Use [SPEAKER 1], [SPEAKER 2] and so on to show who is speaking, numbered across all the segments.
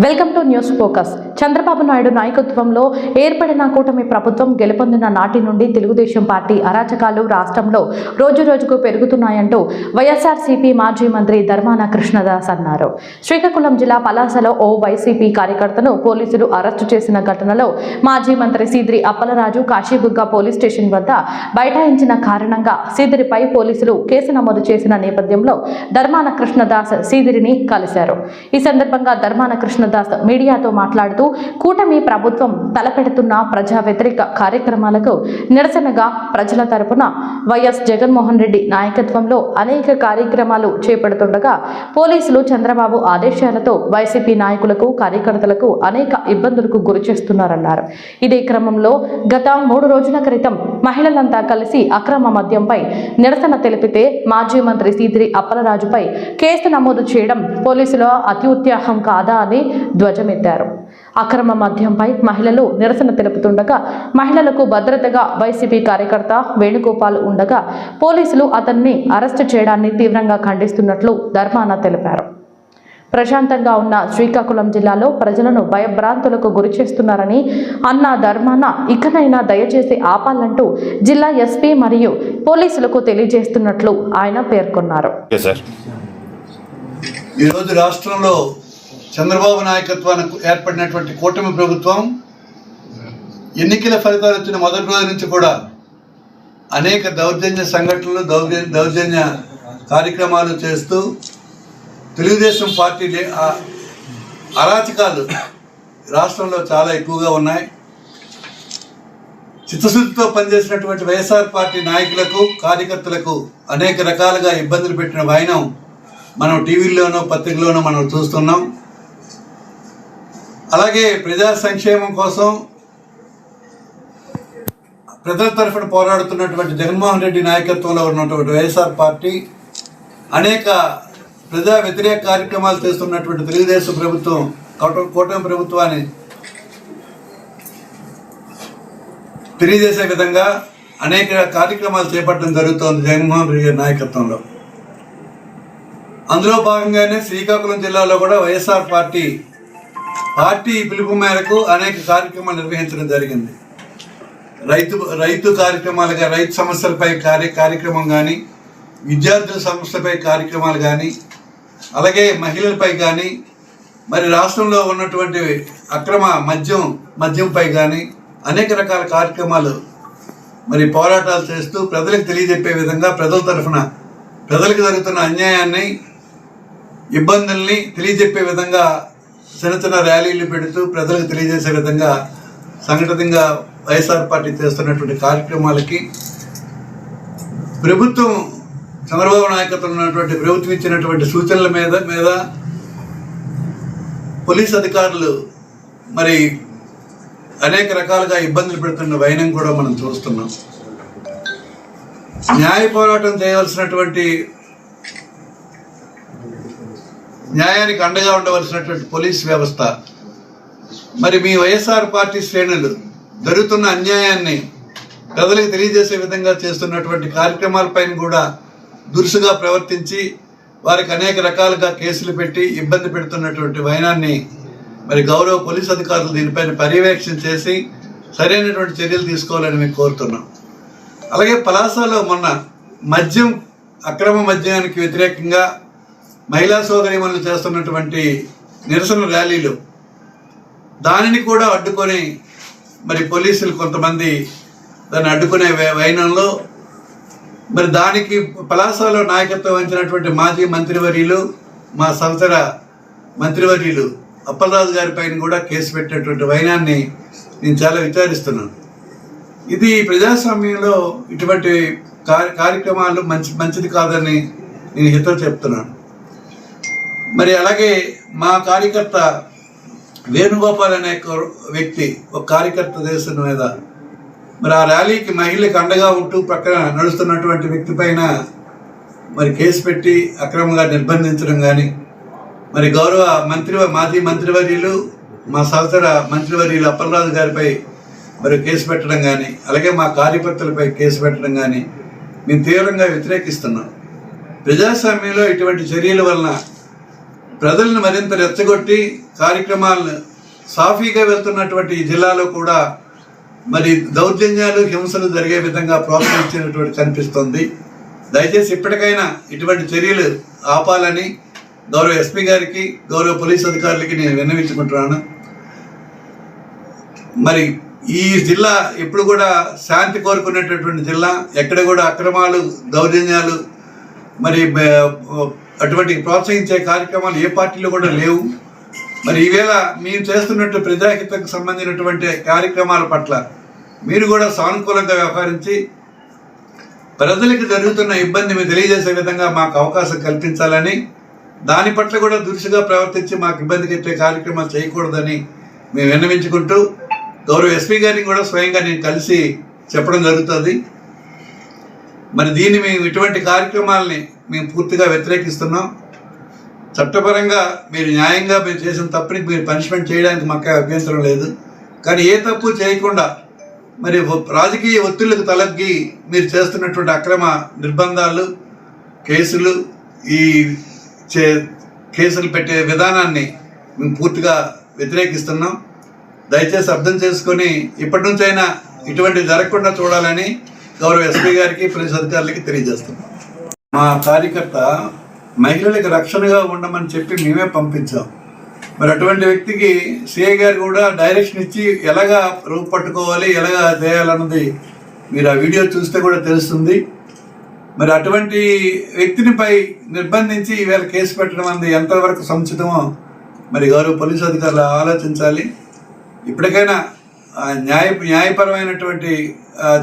[SPEAKER 1] Welcome to news focus Chandrababu Naidu నాయకత్వంలో ఏర్పడిన కూటమి ప్రభుత్వం గెలుపొందిన నాటి నుండి తెలుగుదేశం పార్టీ అరాచకాలు రాష్ట్రంలో రోజు రోజుకు పెరుగుతున్నాయంటూ వైఎస్ఆర్సీపీ మాజీ మంత్రి ధర్మాన కృష్ణదాస్ అన్నారు. శ్రీకాకుళం జిల్లా పలాసలో ఓ వైసీపీ కార్యకర్తను పోలీసులు అరెస్టు చేసిన ఘటనలో మాజీ మంత్రి సీదిరి అప్పలరాజు కాశీబుగ్గ పోలీస్ స్టేషన్ వద్ద బైఠాయించిన కారణంగా సీదిరిపై పోలీసులు కేసు నమోదు చేసిన నేపథ్యంలో ధర్మాన కృష్ణదాస్ సీదిరిని కలిశారు. ఈ సందర్భంగా ధర్మాన కృష్ణదాస్ మీడియాతో మాట్లాడుతూ కూటమి ప్రభుత్వం తలపెడుతున్న ప్రజా వ్యతిరేక కార్యక్రమాలకు నిరసనగా ప్రజల తరపున వైఎస్ జగన్మోహన్ రెడ్డి నాయకత్వంలో అనేక కార్యక్రమాలు చేపడుతుండగా పోలీసులు చంద్రబాబు ఆదేశాలతో వైసీపీ నాయకులకు కార్యకర్తలకు అనేక ఇబ్బందులకు గురి చేస్తున్నారన్నారు. ఇదే క్రమంలో గత మూడు రోజుల క్రితం మహిళలంతా కలిసి అక్రమ మద్యంపై నిరసన తెలిపితే మాజీ మంత్రి సీదిరి అప్పలరాజుపై కేసు నమోదు చేయడం పోలీసుల అత్యుత్యాహం కాదా అని ధ్వజమెత్తారు. అక్రమ మద్యంపై మహిళలు నిరసన తెలుపుతుండగా మహిళలకు భద్రతగా వైసీపీ కార్యకర్త వేణుగోపాల్ ఉండగా పోలీసులు అతన్ని అరెస్టు చేయడాన్ని తీవ్రంగా ఖండిస్తున్నట్లు ధర్మాన తెలిపారు. ప్రశాంతంగా ఉన్న శ్రీకాకుళం జిల్లాలో ప్రజలను భయభ్రాంతులకు గురి చేస్తున్నారని అన్న ధర్మాన ఇకనైనా దయచేసి ఆపాలంటూ జిల్లా ఎస్పీ మరియు పోలీసులకు తెలియజేస్తున్నట్లు ఆయన పేర్కొన్నారు.
[SPEAKER 2] ఈరోజు రాష్ట్రంలో చంద్రబాబు నాయకత్వానికి ఏర్పడినటువంటి కూటమి ప్రభుత్వం ఎన్నికల ఫలితాలు వచ్చిన మొదటి రోజు నుంచి కూడా అనేక దౌర్జన్య సంఘటనలు దౌర్జన్య దౌర్జన్య కార్యక్రమాలు చేస్తూ తెలుగుదేశం పార్టీ లే- అరాచకాలు రాష్ట్రంలో చాలా ఎక్కువగా ఉన్నాయి. చిత్తశుద్ధితో పనిచేసినటువంటి వైఎస్ఆర్ పార్టీ నాయకులకు కార్యకర్తలకు అనేక రకాలుగా ఇబ్బందులు పెట్టిన వైనం మనం టీవీల్లోనో పత్రికలోనో మనం చూస్తున్నాం. అలాగే ప్రజా సంక్షేమం కోసం ప్రజల తరఫున పోరాడుతున్నటువంటి జగన్మోహన్ రెడ్డి నాయకత్వంలో ఉన్నటువంటి వైఎస్ఆర్ పార్టీ అనేక ప్రజా వ్యతిరేక కార్యక్రమాలు చేస్తున్నటువంటి తెలుగుదేశం ప్రభుత్వం కూట- కూటమి ప్రభుత్వాన్ని తెలియజేసే విధంగా అనేక కార్యక్రమాలు చేపట్టడం జరుగుతోంది జగన్మోహన్ రెడ్డి గారి నాయకత్వంలో. అందులో భాగంగానే శ్రీకాకుళం జిల్లాలో కూడా వైఎస్ఆర్ పార్టీ పార్టీ పిలుపు మేరకు అనేక కార్యక్రమాలు నిర్వహించడం జరిగింది. రైతు రైతు కార్యక్రమాలుగా రైతు సమస్యలపై కార్య కార్యక్రమం కానీ విద్యార్థుల సమస్యలపై కార్యక్రమాలు కానీ అలాగే మహిళలపై కానీ మరి రాష్ట్రంలో ఉన్నటువంటి అక్రమ మద్యం మద్యంపై కానీ అనేక రకాల కార్యక్రమాలు మరి పోరాటాలు చేస్తూ ప్రజలకు తెలియజెప్పే విధంగా ప్రజల తరఫున ప్రజలకు జరుగుతున్న అన్యాయాన్ని ఇబ్బందుల్ని తెలియజెప్పే విధంగా చిన్న చిన్న ర్యాలీలు పెడుతూ ప్రజలకు తెలియజేసే విధంగా సంఘటితంగా వైఎస్ఆర్ పార్టీ చేస్తున్నటువంటి కార్యక్రమాలకి ప్రభుత్వం చంద్రబాబు నాయకత్వం ఉన్నటువంటి ప్రభుత్వం ఇచ్చినటువంటి సూచనల మీద మీద పోలీస్ అధికారులు మరి అనేక రకాలుగా ఇబ్బందులు పెడుతున్న వైనం కూడా మనం చూస్తున్నాం. న్యాయ పోరాటం చేయవలసినటువంటి న్యాయానికి అండగా ఉండవలసినటువంటి పోలీస్ వ్యవస్థ. మరి మీ వైఎస్ఆర్ పార్టీ శ్రేణులు జరుగుతున్న అన్యాయాన్ని ప్రజలకు తెలియజేసే విధంగా చేస్తున్నటువంటి కార్యక్రమాలపైన కూడా దురుసుగా ప్రవర్తించి వారికి అనేక రకాలుగా కేసులు పెట్టి ఇబ్బంది పెడుతున్నటువంటి వైనాన్ని మరి గౌరవ పోలీస్ అధికారులు దీనిపైన పర్యవేక్షణ చేసి సరైనటువంటి చర్యలు తీసుకోవాలని మేము కోరుతున్నాం. అలాగే పలాసలో మొన్న మద్యం అక్రమ మద్యానికి వ్యతిరేకంగా మహిళా సోదరిమణులు చేస్తున్నటువంటి నిరసన ర్యాలీలు. దానిని కూడా అడ్డుకొని మరి పోలీసులు కొంతమంది దాన్ని అడ్డుకునే వైనంలో మరి దానికి పలాసలో నాయకత్వం వహించినటువంటి మాజీ మంత్రివర్యులు మా సంవత్సర మంత్రివర్యులు అప్పలరాజు గారి పైన కూడా కేసు పెట్టినటువంటి వైనాన్ని నేను చాలా విచారిస్తున్నాను. ఇది ప్రజాస్వామ్యంలో ఇటువంటి కార్య- కార్యక్రమాలు మంచి మంచిది కాదని నేను హితం చెప్తున్నాను. మరి అలాగే మా కార్యకర్త వేణుగోపాల్ అనే వ్యక్తి ఒక కార్యకర్త దేశం మీద మరి ఆ ర్యాలీకి మహిళకి అండగా ఉంటూ ప్రక్కన నడుస్తున్నటువంటి వ్యక్తి పైన మరి కేసు పెట్టి అక్రమంగా నిర్బంధించడం కానీ మరి గౌరవ మంత్రి మాజీ మంత్రివర్యులు మా సహచర మంత్రివర్యులు అప్పలరాజు గారిపై మరి కేసు పెట్టడం కానీ అలాగే మా కార్యకర్తలపై కేసు పెట్టడం కానీ మేము తీవ్రంగా వ్యతిరేకిస్తున్నాం. ప్రజాస్వామ్యంలో ఇటువంటి చర్యల వలన ప్రజలను మరింత రెచ్చగొట్టి కార్యక్రమాలను సాఫీగా వెళ్తున్నటువంటి జిల్లాలో కూడా మరి దౌర్జన్యాలు హింసలు జరిగే విధంగా ప్రోత్సహించినటువంటి కనిపిస్తుంది. దయచేసి ఇప్పటికైనా ఇటువంటి చర్యలు ఆపాలని గౌరవ ఎస్పీ గారికి గౌరవ పోలీస్ అధికారులకి నేను విన్నవించుకుంటున్నాను. మరి ఈ జిల్లా ఎప్పుడు కూడా శాంతి కోరుకునేటటువంటి జిల్లా ఎక్కడ కూడా అక్రమాలు దౌర్జన్యాలు మరి అటువంటి ప్రోత్సహించే కార్యక్రమాలు ఏ పార్టీలో కూడా లేవు. మరి ఈవేళ మేము చేస్తున్నట్టు ప్రజాహితకు సంబంధించినటువంటి కార్యక్రమాల పట్ల మీరు కూడా సానుకూలంగా వ్యవహరించి ప్రజలకు జరుగుతున్న ఇబ్బంది మీరు తెలియజేసే విధంగా మాకు అవకాశం కల్పించాలని దాని పట్ల కూడా దురుసుగా ప్రవర్తించి మాకు ఇబ్బంది పెట్టే కార్యక్రమాలు చేయకూడదని మేము విన్నవించుకుంటూ గౌరవ ఎస్పీ గారిని కూడా స్వయంగా నేను కలిసి చెప్పడం జరుగుతుంది. మరి దీన్ని మేము ఇటువంటి కార్యక్రమాలని మేము పూర్తిగా వ్యతిరేకిస్తున్నాం. చట్టపరంగా మీరు న్యాయంగా మీరు చేసిన తప్పుని మీరు పనిష్మెంట్ చేయడానికి మాకు అభ్యంతరం లేదు. కానీ ఏ తప్పు చేయకుండా మరి రాజకీయ ఒత్తిళ్ళకు తలగ్గి మీరు చేస్తున్నటువంటి అక్రమ నిర్బంధాలు కేసులు ఈ చే కేసులు పెట్టే విధానాన్ని మేము పూర్తిగా వ్యతిరేకిస్తున్నాం. దయచేసి అర్థం చేసుకొని ఇప్పటి నుంచైనా ఇటువంటివి జరగకుండా చూడాలని గౌరవ ఎస్పీ గారికి పోలీస్ అధికారులకి తెలియజేస్తున్నాం. మా కార్యకర్త మహిళలకు రక్షణగా ఉండమని చెప్పి మేమే పంపించాం. మరి అటువంటి వ్యక్తికి సిఐ గారు కూడా డైరెక్షన్ ఇచ్చి ఎలాగా రూపు పట్టుకోవాలి ఎలాగా చేయాలన్నది మీరు ఆ వీడియో చూస్తే కూడా తెలుస్తుంది. మరి అటువంటి వ్యక్తినిపై నిర్బంధించి ఈవేళ కేసు పెట్టడం అనేది ఎంతవరకు సముచితమో మరి గౌరవ పోలీసు అధికారులు ఆలోచించాలి. ఇప్పటికైనా న్యాయ న్యాయపరమైనటువంటి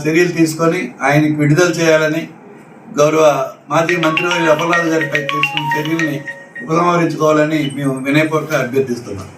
[SPEAKER 2] చర్యలు తీసుకొని ఆయనకు విడుదల చేయాలని గౌరవ మాజీ మంత్రివర్యులు అపరాధ గారిపై తీసుకున్న చర్యల్ని ఉపసంహరించుకోవాలని మేము వినయపూర్వక అభ్యర్థిస్తున్నాం.